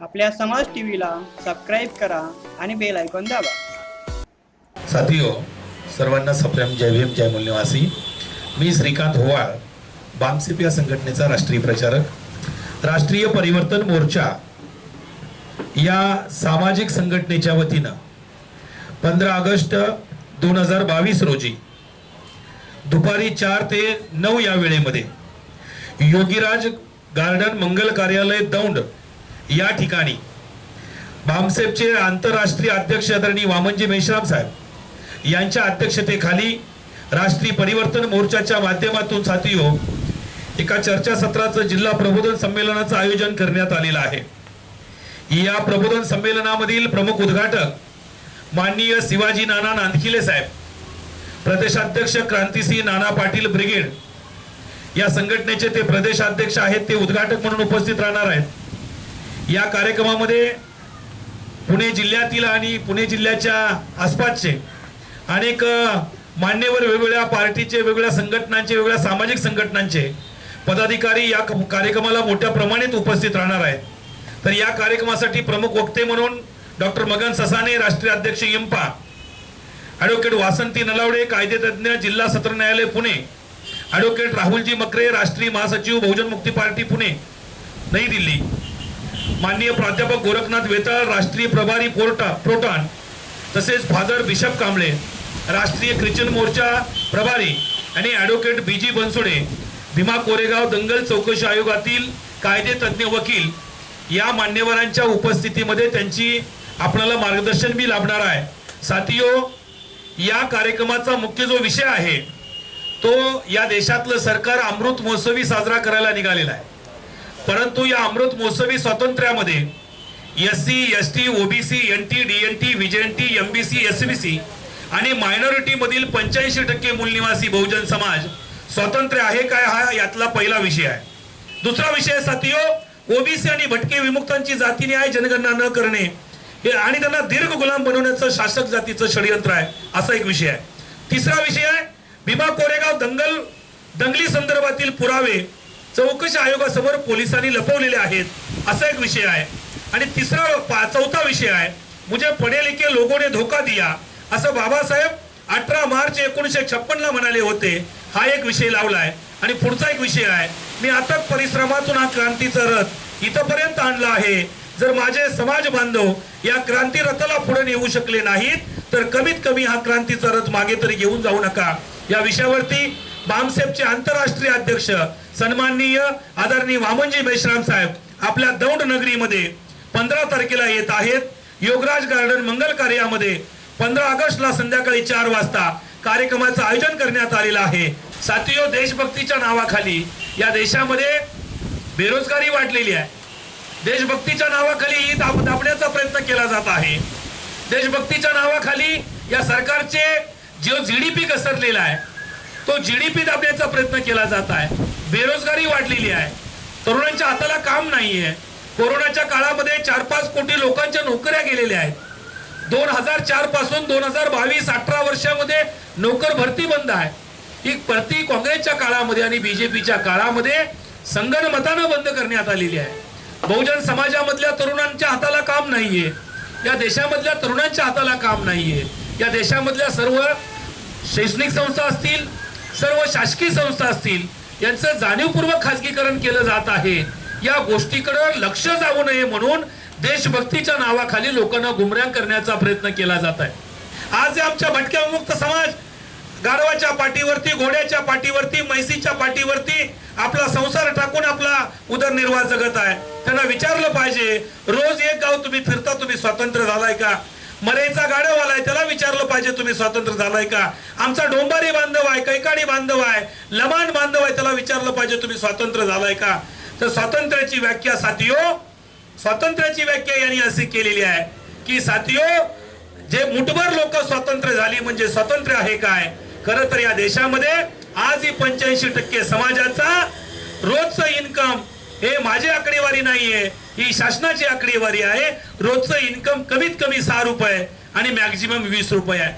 आपल्या समाज टीव्हीला सबस्क्राईब करा आणि बेल आयकॉन दाबा. साथियो सर्वांना सप्रेम जय भीम जय मूल्यवासी मी श्रीकांत होवाळ बामसिप या संघटनेचा राष्ट्रीय प्रचारक. राष्ट्रीय परिवर्तन मोर्चा या सामाजिक संघटनेच्या वतीनं पंधरा ऑगस्ट दोन हजार बावीस रोजी दुपारी चार ते नऊ या वेळेमध्ये योगीराज गार्डन मंगल कार्यालय दौंड या ठिकाणी बामसेपचे आंतरराष्ट्रीय अध्यक्ष आदरणीय वामनजी मेश्राम साहेब यांच्या अध्यक्षतेखाली राष्ट्रीय परिवर्तन मोर्चाच्या माध्यमातून साथियो एका चर्चासत्राचं जिल्हा प्रबोधन संमेलनाचं आयोजन करण्यात आलेलं आहे. या प्रबोधन संमेलनामधील प्रमुख उद्घाटक माननीय शिवाजी नाना नांदखिले साहेब प्रदेशाध्यक्ष क्रांतीसिंह नाना पाटील ब्रिगेड या संघटनेचे ते प्रदेशाध्यक्ष आहेत ते उद्घाटक म्हणून उपस्थित राहणार आहेत. या कार्यक्रमामध्ये पुणे जिल्ह्यातील आणि पुणे जिल्ह्याच्या आसपासचे अनेक मान्यवर वेगवेगळ्या पार्टीचे वेगवेगळ्या संघटनांचे वेगवेगळ्या सामाजिक संघटनांचे पदाधिकारी या क- कार्यक्रमाला मोठ्या प्रमाणात उपस्थित राहणार आहेत. तर या कार्यक्रमासाठी प्रमुख वक्ते म्हणून डॉक्टर मगन ससाने राष्ट्रीय अध्यक्ष इम्पा ॲडव्होकेट वासंती नलावडे कायदेतज्ञ जिल्हा सत्र न्यायालय पुणे ॲडव्होकेट राहुलजी मकरे राष्ट्रीय महासचिव बहुजन मुक्ती पार्टी पुणे नई दिल्ली. माननीय प्राध्यापक गोरखनाथ वेताळ राष्ट्रीय प्रभारी पोर्टा प्रोटॉन तसेच फादर बिशप कांबळे राष्ट्रीय ख्रिश्चन मोर्चा प्रभारी आणि advocate B G Bansode Bhima Koregaon दंगल चौकशी आयोगातील कायदे तज्ज्ञ वकील या मान्यवरांच्या उपस्थितीमध्ये त्यांची आपणाला मार्गदर्शन बी लाभणार आहे. साथियो या कार्यक्रमाचा मुख्य जो विषय आहे तो या देशातलं सरकार अमृत महोत्सवी साजरा करायला निघालेला आहे. परंतु या अमृत महोत्सवी स्वातंत्र्यामध्ये S C S T OBC N T D N T T M B C S B C आणि मायनॉरिटीमधील पंच्याऐंशी टक्के मूलनिवासी बहुजन समाज स्वातंत्र्य आहे काय हा यातला पहिला विषय आहे. दुसरा विषय साथियो ओबीसी आणि भटके विमुक्तांची जाती न्याय जनगणना न करणे हे आणि त्यांना दीर्घ गुलाम बनवण्याचं शासक जातीचं षडयंत्र आहे असा एक विषय आहे. तिसरा विषय आहे भीमा कोरेगाव दंगल दंगली संदर्भातील पुरावे चौकशी आयोगासमोर पोलिसांनी लपवलेले आहेत. असा एक विषय आहे. आणि तिसरा पा- चौथा विषय आहे. मुझे पढे लिखे लोगों ने धोका दिया. असं बाबासाहेब अठरा मार्च एकोणीसशे छप्पनला म्हणाले होते. हा एक विषय लावलाय. आणि पुढचा एक विषय आहे. मी अथक परिश्रमातून हा क्रांतीचा रथ इथपर्यंत आणला आहे. जर माझे समाज बांधव या क्रांती रथाला पुढे नेऊ शकले नाहीत तर कमीत कमी हा क्रांतीचा रथ मागे तरी घेऊन जाऊ नका. या विषयावरती बामसेपचे आंतरराष्ट्रीय अध्यक्ष सन्माननीय आदरणीय वामनजी मेश्राम साहेब आपल्या दौंड नगरीमध्ये पंधरा तारखेला येत आहेत. योगराज गार्डन मंगल कार्यामध्ये पंधरा ऑगस्टला संध्याकाळी चार वाजता कार्यक्रमाचं आयोजन करण्यात आलेलं आहे. साथियो देशभक्तीच्या नावाखाली या देशामध्ये बेरोजगारी वाढलेली आहे. देशभक्तीच्या नावाखाली ही दाब दाबण्याचा प्रयत्न केला जात आहे. देशभक्तीच्या नावाखाली या सरकारचे जो जीडीपी घसरलेला आहे तो जीडीपी दाबण्याचा प्रयत्न केला जात आहे. बेरोजगारी वाढलेली आहे. तरुणांच्या हाताला काम नाहीये. कोरोनाच्या काळामध्ये चार पाच कोटी लोकांच्या नोकऱ्या गेलेल्या आहेत. दोन हजार चारपासून दोन हजार बावीस अठरा वर्षामध्ये नोकर भरती बंद आहे. ही भरती काँग्रेसच्या काळामध्ये आणि बीजेपीच्या काळामध्ये संगणमतानं बंद करण्यात आलेली आहे. बहुजन समाजामधल्या तरुणांच्या हाताला काम नाहीये. या देशामधल्या तरुणांच्या हाताला काम नाहीये. या देशामधल्या सर्व शैक्षणिक संस्था असतील सर्व शासकीय संस्था असतील यांचं जाणीवपूर्वक खाजगीकरण केलं जात आहे. या गोष्टीकडे लक्ष जाऊ नये म्हणून देशभक्तीच्या नावाखाली लोकांना गुमराह करण्याचा प्रयत्न केला जात आहे. आज आमच्या भटक्या मुक्त समाज गारवाच्या पाठीवरती घोड्याच्या पाठीवरती म्हैसीच्या पाठीवरती आपला संसार टाकून आपला उदरनिर्वाह जगत आहे. त्यांना विचारलं पाहिजे रोज एक गाव तुम्ही फिरता तुम्ही स्वातंत्र्य झालाय का? मरेचा गाडव आलाय त्याला विचारलं पाहिजे तुम्ही स्वातंत्र्य झालाय का? आमचा डोंबारी बांधव आहे कैकाडी बांधव आहे लमाण बांधव आहे त्याला विचारलं पाहिजे तुम्ही स्वातंत्र्य झालाय का? तर स्वातंत्र्याची व्याख्या साथियो स्वातंत्र्याची व्याख्या यांनी अशी केलेली आहे की साथियो जे मुठभर लोक स्वातंत्र्य झाली म्हणजे स्वातंत्र्य आहे काय? खरं तर या देशामध्ये आज ही पंच्याऐंशी टक्के समाजाचा रोजचं इन्कम हे माझी आकडेवारी नाहीये ही शासनाची आकडेवारी आहे. रोजचं इन्कम कमीत कमी सहा रुपये आणि मॅक्झिमम वीस रुपये आहे.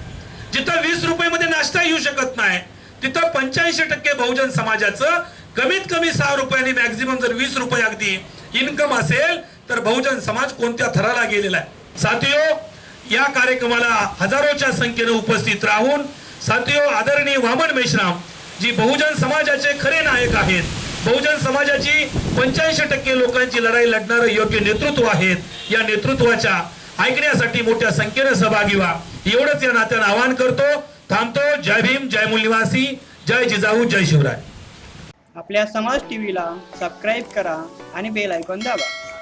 जिथं वीस रुपये मध्ये नाश्ता येऊ शकत नाही तिथं पंच्याऐंशी टक्के बहुजन समाजाचं कमीत कमी सहा रुपयांनी मॅक्झिमम जर वीस रुपये अगदी इन्कम असेल तर बहुजन समाज कोणत्या थराला गेलेला आहे? साथियो या कार्यक्रमाला हजारोच्या संख्येने उपस्थित राहून साथियो आदरणीय वामन मेश्राम जी बहुजन समाजाचे खरे नायक आहेत बहुजन समाजाची पंच्याऐंशी टक्के लोकांची लढाई लढणारं योग्य नेतृत्व आहेत. या नेतृत्वाच्या ऐकण्यासाठी मोठ्या संख्येने सहभागी व्हा. एवढंच या नात्यानं आवाहन करतो. थांबतो. जय भीम जय मूलनिवासी जय जिजाऊ जय शिवराय. आपल्या समाज टीव्हीला सबस्क्राईब करा आणि बेल ऐकून दाबा.